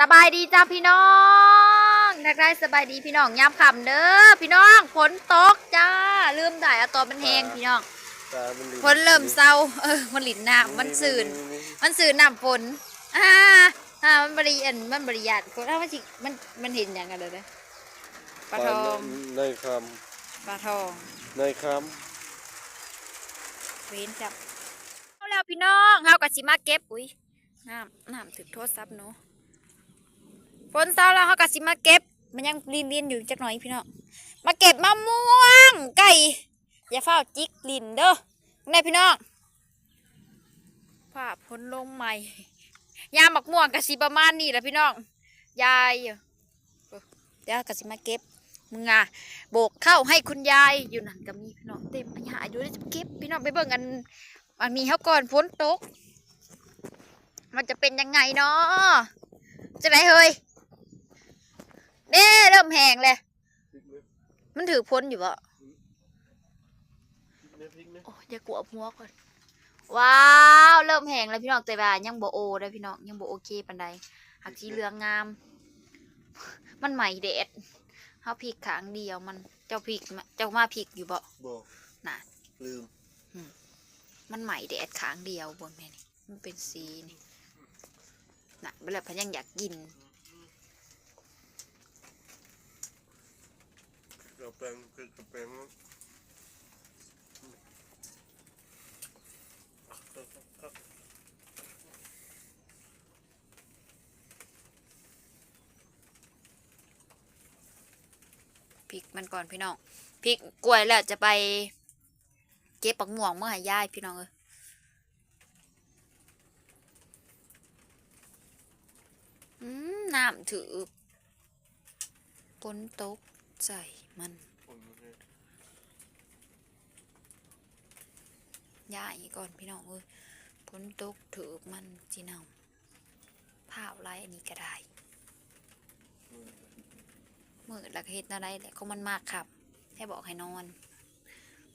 สบายดีจ้าพี่น้องนักได้สบายดีพี่น้องยามค่ำเด้อพี่น้องฝนตกจ้าลืมได้อะตอนมันแห้งพี่น้องตามันหลิฝนเริ่มเศร้าเออมันหลินน้ำมันสื่นมันสื่นน้ำฝนอ่าอ่ามันบริยันมันบริยันฝนอ้าวมันสิมันมันเห็นอย่างกันเลยนะปลาทองในคปลาทองำในคเว้นจับเอาแล้วพี่น้องเฮากะสิมาเก็บอุ้ยน้ำน้ำถึกโทษซับเนาะ ฝนเศร้าแล้วเฮากะสิมาเก็บ มันยังลินลินๆอยู่จักหน่อยพี่น้องมาเก็บมะม่วง ไก่อย่าเฝ้าจิกลินเด้อได้พี่น้องผ้าพ้นลงใหม่ยามมักม่วงกะสิประมาณนี้แหละพี่น้องยายเดี๋ยวกะสิมาเก็บมึงอะโบกเข้าให้คุณยายอยู่นั่นก็มีพี่น้องเต็มอันหาอยู่ได้จะเก็บพี่น้องไปเบิ่งกันอันนี้เขาก่อนฝนตก มันจะเป็นยังไงเนาะจะไหนเฮ้ย เด้เริ่มแห้งเลยำมันถือพ้นอยู่บ่เนี่ยพริกเนี่ยโอ้ยอย่ากลัวหัวก่อน ว้าว เริ่มแห้งแล้วพี่น้องแต่ว่ายังบ่โอได้พี่น้องยังบ่โอเคปานใดหักสีเหลืองงาม มันใหม่เด็ดเฮาพริกขางเดียวมันเจ้าพริกมาเจ้ามาพริกอยู่บ่บอกน่ะลืมมันใหม่แดดค้างเดียวเบนนี่นี่มันเป็นสีนี่น่ะเวลาพันยังอยากกิน กระแปงคือกระแปงพริกมันก่อนพี่น้องพริกกล้วยแล้วจะไปเก็บปักม่วงเมื่อหายายพี่น้องเอ้ยอืมน้ำถือฝนตกใส่มัน คนมันเนี่ย ยายก่อนพี่น้องเอ้ยฝนตกถือมันจีเนาผ้าไรอันนี้ก็ได้มืดแล้วก็เฮ็ดอะไรแหละก็มันมากครับ ให้บอกให้นอน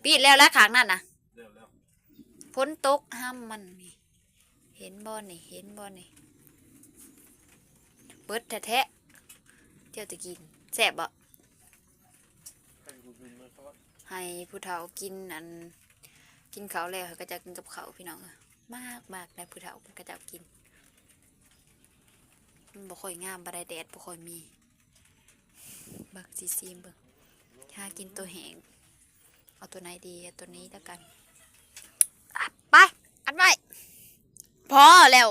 ปิดแล้วแล้วขางนั่นนะเดี๋ยวแล้วฝนตกห้ามมันนี่ เห็นบอนี่ เห็นบอนี่เบิดแท้ๆเจ้าจะกินแซ่บบ่ให้กูบินมาเขาให้ผู้เฒ่ากินอัน กินเขาแล้วเขาก็จะกินกับเขาพี่น้องมากมากในผู้เฒ่าก็จะกินมันบ่ค่อยงามบ่ได้แดดบ่ค่อยมีบิกซีซีมเบิกหากินตัวแหงเอาตัวไหนดีตัวนี้แล้วกันไปอันไว้พอแล้ว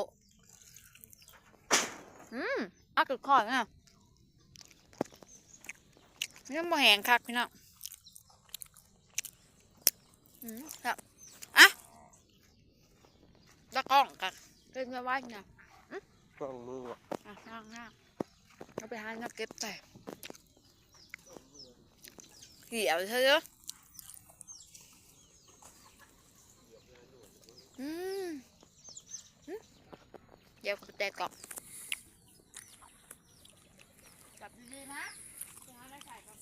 อืมอากึกคอยอะยังบ่แหงคักพี่น้อง ครับอะตะกล้องกันเล่นไว้เนี่ยต้องมือวะอะนั่งนั่งเอาไปหาเงินเก็บแต่เหี่ยวเธออืมอืมเดี๋ยวกูแตกกล่องจับดีๆนะจะหาอะไรใส่ก่อน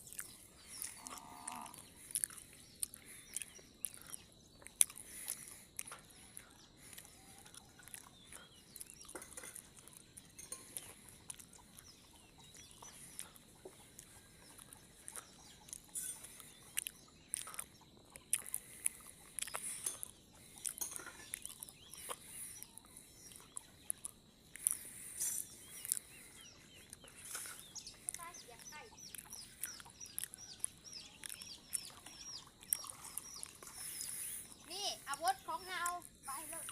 นี่อาวุธของเราไปเลย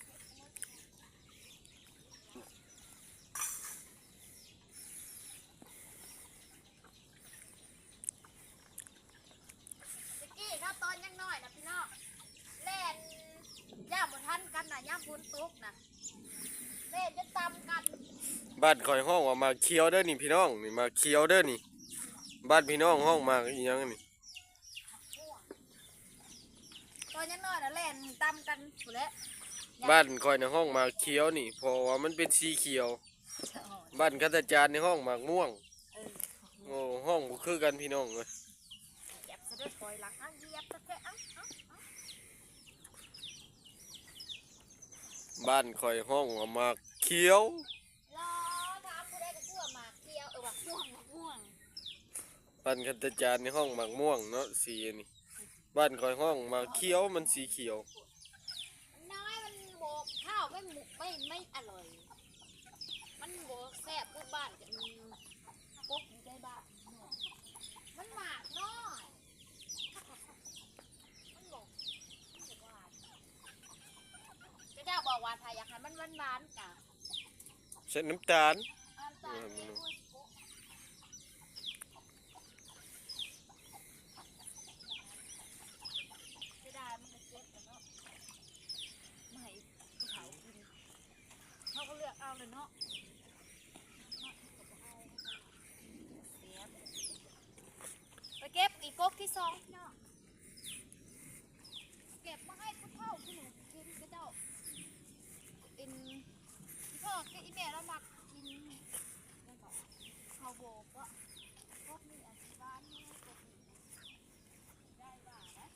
ตะกี้ครับตอนยังน้อยนะพี่น้องเล่นย่ามบนทันกันนะย่ามพุนตุกนะเล่นจะตำกันบ้านคอยห้องว่ามาเคี้ยวเด้อนี่พี่น้องนี่มาเคี้ยวเด้อนี่ บ้านพี่น้องห้องมาอีหยังนี่ตอนยังน้อยนะเล่นตำกันหมดแล้วบ้านคอยในห้องมาเคี้ยวนี่เพราะว่ามันเป็นสีเขียว บ้านข้าราชการในห้องหมากม่วงเออโอ้ห้องบ่คือกันพี่น้องเลย เหยียบซะด้วยปล่อยหลังอะเหยียบซะแค่อะอะ บ้านคอยห้องหมากเขียว รอถามผู้ใดก็คือวมาเคี้ยวเออหมากม่วหมม่วงบ้านคันตาจานในห้องหมากม่วงเนาะสีนี่บ้านคอยห้องหมากเขียวมันสีเขียวน้อยมันบบกข้าวไม่หมกไม่ไม่อร่อย มันบบกแซ่บพวกบ้านจะมีพวกอได้บ้านมันหมาก ห้มันหวานๆกะใส่น้ำตาลอันตาลเนี่ยโอ้ยโป๊ะไม่ได้มันจะเจ็บแล้วเนาะไม่ให้ผู้เฒ่ากินเขาก็เลือกเอาเลยเนาะไปเก็บอีกก๊กที่สองเนาะเก็บมาให้ผู้เฒ่าที่หนูกินก็เจ้า เป็นพ่อกับอีแม่เรามักกินเขาโบกว่าพวกนี้อันที่บ้านนี่พวกนี้ได้บ้านะ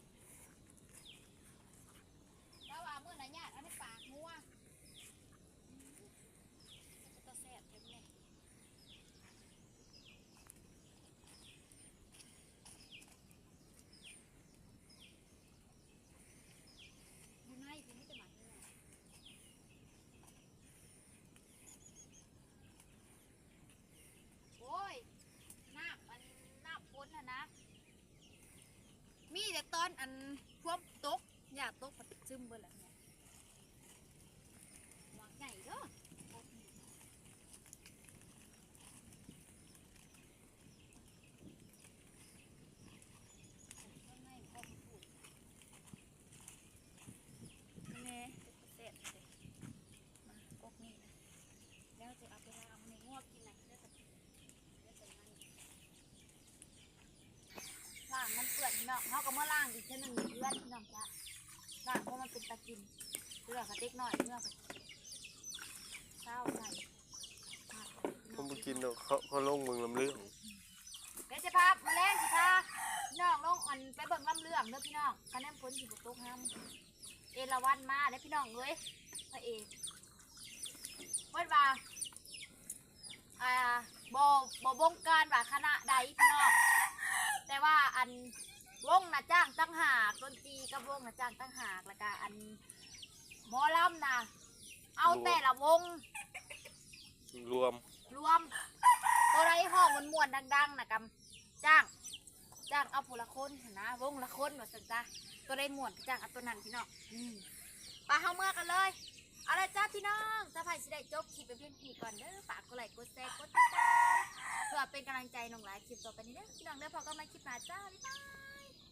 แล้วว่าเมื่อไหร่เนี่ยอันนี้ปากงัวอืมมันจะแซ่บเต็มเลยดูในพี่นี่จะหมักยังไง โอ้ยน้ำอันน้ำพ้นนะนะ มีแตอนอันพวกตกอยากตกผัดซึมเบิ่ละเนี่ยหวังใหญ่เด้อข้างในก็มีพูดแม่เสร็จเลยมากกนี่นะ แล้วจะเอาไปล้างในงวกกินนะแล้วจะแล้วจะนั่นล้างมันเปื้ องเขาก็มาล้างอีกเท่านึงเพื่อนพี่น้องจ้ะล้างเพราะมันเป็นตะกินเพื่อกระติกหน่อยเพื่อกเศร้าใส่ผมไปกินเนาะเขาเขาลงเมืองลำเรื่องเดี๋ยวจะพามาเล่นสิพาพี่น้องลงอันไปเบิ่งลำเรื่องเด้อพี่น้องคะแนนผลสิบตกห้ามเอราวันมาเด้อพี่น้องเอ้ยพระเอกเพิ่นว่าอ่าบอบวงการว่าคณะใดพี่น้องแต่ว่าอัน วงนะจ้างตั้งหากดนตรีกับวงนะจ้างตั้งหากแล้วก็อันหมอลำนะเอาแต่ละวง รวมรวมตัวไรห้องมวนๆดังๆนะกับจ้าง จ้างเอาผู้ละคนหั้นนะวงละคนว่าสันจ้าตัวไรม่วนก็จ้างเอาตัวนั้นพี่น้องอืมไปเฮาเมื่อกันเลยเอาละจ้าพี่น้องถ้าใครสิได้จบคลิปไปเพียงทีก่อนเด้อฝากกดไลค์กดแชร์กดติดตามเพื่อเป็นกำลังใจน้องหลายคลิปต่อไปนี้เด้อพี่น้องเด้อพอก็มาคลิปหน้าจ้าบ๊ายบาย